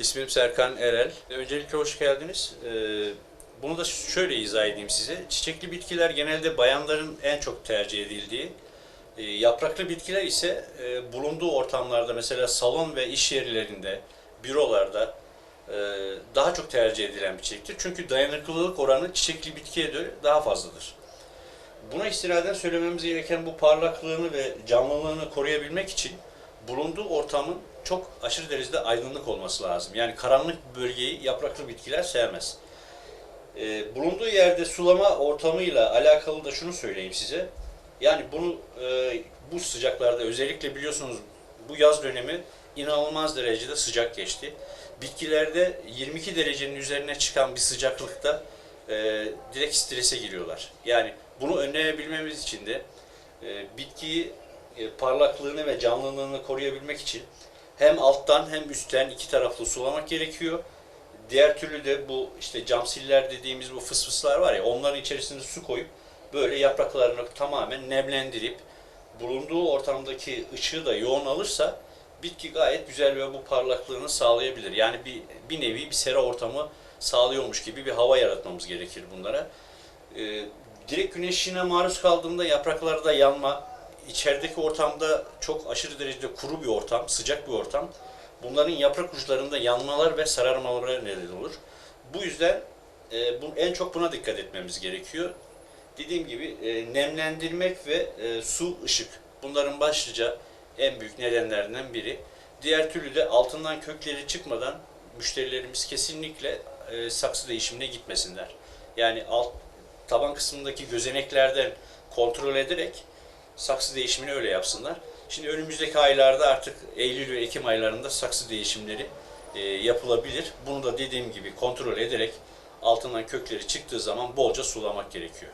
İsmim Serkan Erel. Öncelikle hoş geldiniz. Ee, Bunu da şöyle izah edeyim size. Çiçekli bitkiler genelde bayanların en çok tercih edildiği, e, yapraklı bitkiler ise e, bulunduğu ortamlarda mesela salon ve iş yerlerinde, bürolarda e, daha çok tercih edilen bir çiçektir. Çünkü dayanıklılık oranı çiçekli bitkiye göre daha fazladır. Buna istinaden söylememiz gereken bu parlaklığını ve canlılığını koruyabilmek için bulunduğu ortamın çok aşırı derecede aydınlık olması lazım. Yani karanlık bölgeyi yapraklı bitkiler sevmez. Ee, bulunduğu yerde sulama ortamıyla alakalı da şunu söyleyeyim size. Yani bunu e, bu sıcaklarda özellikle biliyorsunuz bu yaz dönemi inanılmaz derecede sıcak geçti. Bitkilerde 22 derecenin üzerine çıkan bir sıcaklıkta e, direkt strese giriyorlar. Yani bunu önleyebilmemiz için de e, bitkiyi e, parlaklığını ve canlılığını koruyabilmek için hem alttan hem üstten iki taraflı sulamak gerekiyor. Diğer türlü de bu işte camsiller dediğimiz bu fısfıslar var ya onların içerisine su koyup böyle yapraklarını tamamen nemlendirip bulunduğu ortamdaki ışığı da yoğun alırsa bitki gayet güzel ve bu parlaklığını sağlayabilir. Yani bir, bir nevi bir sera ortamı sağlıyormuş gibi bir hava yaratmamız gerekir bunlara. Ee, direkt güneş maruz kaldığında yapraklarda yanma, içerideki ortamda çok aşırı derecede kuru bir ortam, sıcak bir ortam. Bunların yaprak uçlarında yanmalar ve sararmalara neden olur. Bu yüzden e, bu, en çok buna dikkat etmemiz gerekiyor. Dediğim gibi e, nemlendirmek ve e, su, ışık. Bunların başlıca en büyük nedenlerinden biri. Diğer türlü de altından kökleri çıkmadan müşterilerimiz kesinlikle e, saksı değişimine gitmesinler. Yani alt taban kısmındaki gözeneklerden kontrol ederek saksı değişimini öyle yapsınlar. Şimdi önümüzdeki aylarda artık Eylül ve Ekim aylarında saksı değişimleri e, yapılabilir. Bunu da dediğim gibi kontrol ederek altından kökleri çıktığı zaman bolca sulamak gerekiyor.